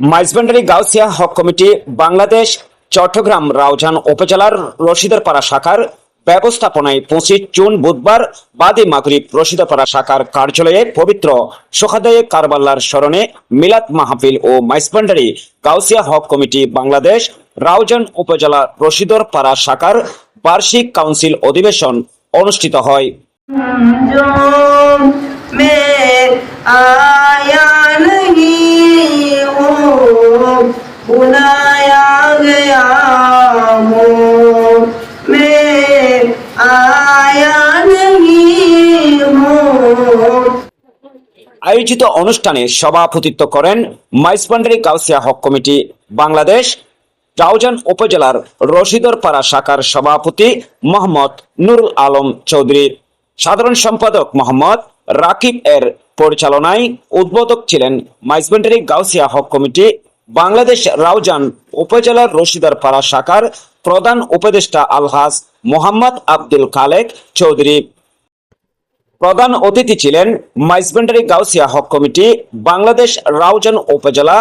মাইজবান্ডারি গাউসিয়া হক committee Bangladesh Chittagong Raozan উপজেলার রশিদারপাড়া শাখার ব্যবস্থাপনায় পঁচিশ জুন বুধবার বাদে মাগরিব রশিদারপাড়া শাখার কার্যালয়ে পবিত্র সোহাদায়ে কারবাল্লার স্মরণে মিলাদ মাহফিল ও মাইসপান্ডারি গাউসিয়া হক কমিটি বাংলাদেশ রাউজান উপজেলা রশিদরপাড়া শাখার বার্ষিক কাউন্সিল অধিবেশন অনুষ্ঠিত হয়। আয়োজিত অনুষ্ঠানে সভাপতিত্ব করেন মাইসবান্ডারি গাউসিয়া হক কমিটি বাংলাদেশ, টাউজান উপজেলার রশিদরপাড়া শাখার সভাপতি মোহাম্মদ নুরুল আলম চৌধুরী, সাধারণ সম্পাদক মোহাম্মদ রাকিব এর পরিচালনায় উদ্বোধক ছিলেন মাইসবান্ডারি গাউসিয়া হক কমিটি বাংলাদেশ, রাউজান উপজেলার রশিদরপাড়া শাখার প্রধান উপদেষ্টা আলহাজ মোহাম্মদ আব্দুল খালেক চৌধুরী। প্রধান অতিথি ছিলেন মাইজবেন্ডারি গাউসিয়া হক কমিটি, বাংলাদেশ রাউজান উপজেলা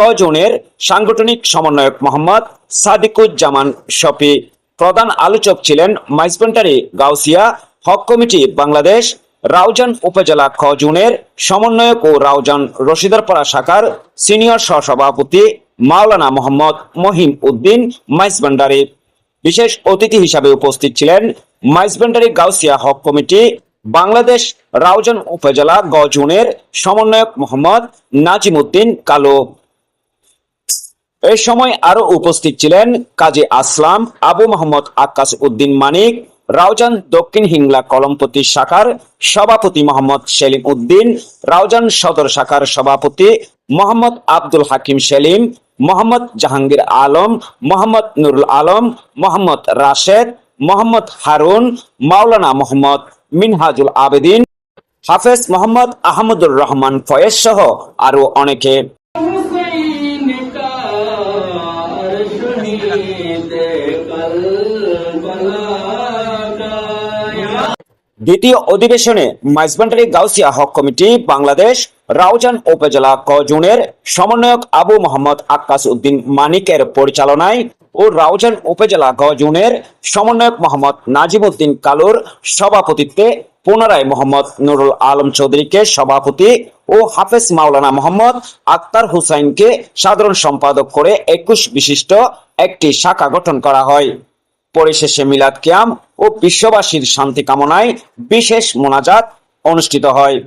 কজনের সাংগঠনিক সমন্বয়ক মোহাম্মদ সাদিকুজ্জামান শফি। প্রধান আলোচক ছিলেন মাইজবেন্ডারি গাউসিয়া হক কমিটি, বাংলাদেশ রাউজান উপজেলা কজনের সমন্বয়ক ও রাউজান রশিদারপাড়া শাখার সিনিয়র সহসভাপতি মাওলানা মোহাম্মদ মহিম উদ্দিন মাইজবেন্ডারি বিশেষ অতিথি হিসাবে উপস্থিত ছিলেন মাইজবেন্ডারি গাউসিয়া হক কমিটি, বাংলাদেশ রাউজান উপজেলা গজুনের সমন্বয়ক মোহাম্মদ নাজিম উদ্দিন কালো। এই সময় আরও উপস্থিত ছিলেন কাজী আসলাম আবু মোহাম্মদ আকাশ উদ্দিন মানিক, রাউজান দক্ষিণ হিংলা কলমপতি শাখার সভাপতি মোহাম্মদ সেলিম উদ্দিন, রাউজান সদর শাখার সভাপতি মোহাম্মদ আব্দুল হাকিম সেলিম মোহাম্মদ জাহাঙ্গীর আলম, মোহাম্মদ নুরুল আলম, মোহাম্মদ রাশেদ, মোহাম্মদ হারুন, মাওলানা মোহাম্মদ মিনহাজুল আবেদিন, হাফেজ মোহাম্মদ আহমদুর রহমান ফয়েজ সহ আরও অনেকে। দ্বিতীয় অধিবেশনে মাইজবান্ডারি গাউসিয়া হক কমিটি বাংলাদেশ, রাউজান উপজেলা কজুনের সমন্বয়ক আবু মোহাম্মদ আক্কাস উদ্দিন মানিকের পরিচালনায় ও রাউজান উপজেলা গজুনের সমন্বয়ক মোহাম্মদ নাজিম উদ্দিন কালুর সভাপতিত্বে পুনরায় মোহাম্মদ নুরুল আলম চৌধুরীকে সভাপতি ও হাফেজ মাওলানা মোহাম্মদ আক্তার হুসাইনকে সাধারণ সম্পাদক করে একুশ বিশিষ্ট একটি শাখা গঠন করা হয়। পরিশেষে মিলাদ কিয়াম ও বিশ্ববাসীর শান্তি কামনায় বিশেষ মোনাজাত অনুষ্ঠিত হয়।